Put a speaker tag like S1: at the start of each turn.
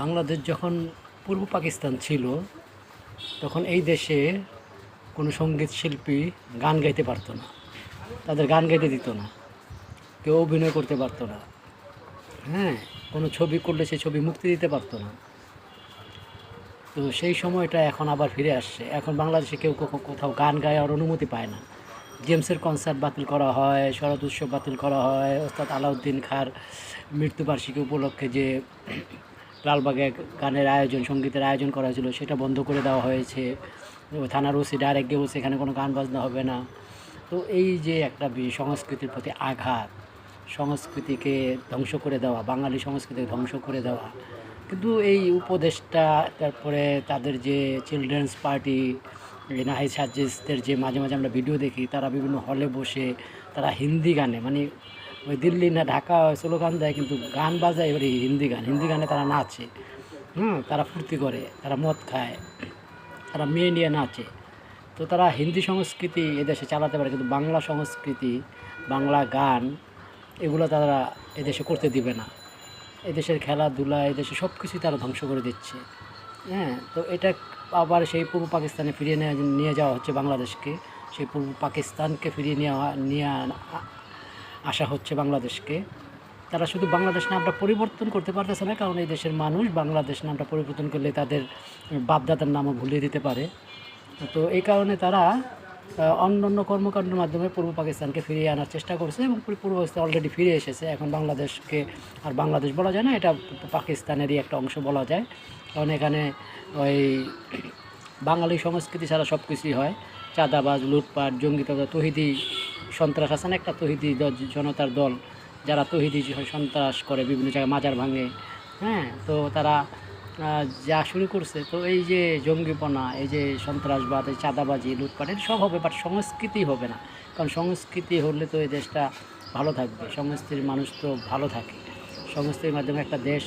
S1: বাংলাদেশ যখন পূর্ব পাকিস্তান ছিল, তখন এই দেশে কোনো সংগীত শিল্পী গান গাইতে পারতো না। তাদের গান গাইতে দিত না। কেউ অভিনয় করতে পারতো না। হ্যাঁ কোনো ছবি করলে সে ছবি মুক্তি দিতে পারতো না। তো সেই সময়টা এখন আবার ফিরে আসছে। এখন বাংলাদেশে কেউ কোথাও গান গাওয়ার অনুমতি পায় না। জেমসের কনসার্ট বাতিল করা হয়, শরৎ উৎসব বাতিল করা হয়, ওস্তাদ আলাউদ্দিন খার মৃত্যুবার্ষিকী উপলক্ষে যে লালবাগে গানের আয়োজন, সঙ্গীতের আয়োজন করা হয়েছিল, সেটা বন্ধ করে দেওয়া হয়েছে। থানার ওসি ডাইরেক্ট গিয়ে এখানে কোনো গান বাজনা হবে না। তো এই যে একটা সংস্কৃতির প্রতি আঘাত, সংস্কৃতিকে ধ্বংস করে দেওয়া, বাঙালি সংস্কৃতিকে ধ্বংস করে দেওয়া, কিন্তু এই উপদেশটা তারপরে তাদের যে চিলড্রেন্স পার্টি নাহিদ সাজিসদের যে মাঝে মাঝে আমরা ভিডিও দেখি, তারা বিভিন্ন হলে বসে, তারা হিন্দি গানে মানে ওই দিল্লি না ঢাকা স্লোগান দেয় কিন্তু গান বাজায় এবারে হিন্দি গান। হিন্দি গানে তারা নাচে। হুম, তারা ফুর্তি করে, তারা মদ খায়, তারা মেয়ে নিয়ে নাচে। তো তারা হিন্দি সংস্কৃতি এদেশে চালাতে পারে কিন্তু বাংলা সংস্কৃতি, বাংলা গান এগুলো তারা এদেশে করতে দিবে না। এদেশের খেলাধুলা এদেশে সব কিছুই তারা ধ্বংস করে দিচ্ছে। হ্যাঁ তো এটা আবার সেই পূর্ব পাকিস্তানে ফিরিয়ে নিয়ে যাওয়া হচ্ছে বাংলাদেশকে। সেই পূর্ব পাকিস্তানকে ফিরিয়ে নেওয়া, নিয়ে আসা হচ্ছে বাংলাদেশকে। তারা শুধু বাংলাদেশ নামটা পরিবর্তন করতে পারতেছে না, কারণ এই দেশের মানুষ বাংলাদেশ নামটা পরিবর্তন করলে তাদের বাপদাদার নামও ভুলিয়ে দিতে পারে। তো এই কারণে তারা অন্য অন্য কর্মকাণ্ডের মাধ্যমে পূর্ব পাকিস্তানকে ফিরিয়ে আনার চেষ্টা করছে এবং পূর্ব পাকিস্তান অলরেডি ফিরে এসেছে। এখন বাংলাদেশকে আর বাংলাদেশ বলা যায় না, এটা পাকিস্তানেরই একটা অংশ বলা যায়। কারণ এখানে ওই বাঙালি সংস্কৃতি ছাড়া সব কিছুই হয়। চাঁদাবাজ, লুটপাট জঙ্গিতা তহিদি সন্ত্রাস আছে না? একটা তহিদি জনতার দল, যারা তহিদি সন্ত্রাস করে বিভিন্ন জায়গায় মাজার ভাঙে। হ্যাঁ তো তারা যা শুরু করছে, তো এই যে জঙ্গিপনা, এই যে সন্ত্রাসবাদ, এই চাঁদাবাজি, লুটপাট সব হবে বাট সংস্কৃতি হবে না। কারণ সংস্কৃতি হলে তো এই দেশটা ভালো থাকবে। সংস্কৃতির মানুষ তো ভালো থাকে। সংস্কৃতির মাধ্যমে একটা দেশ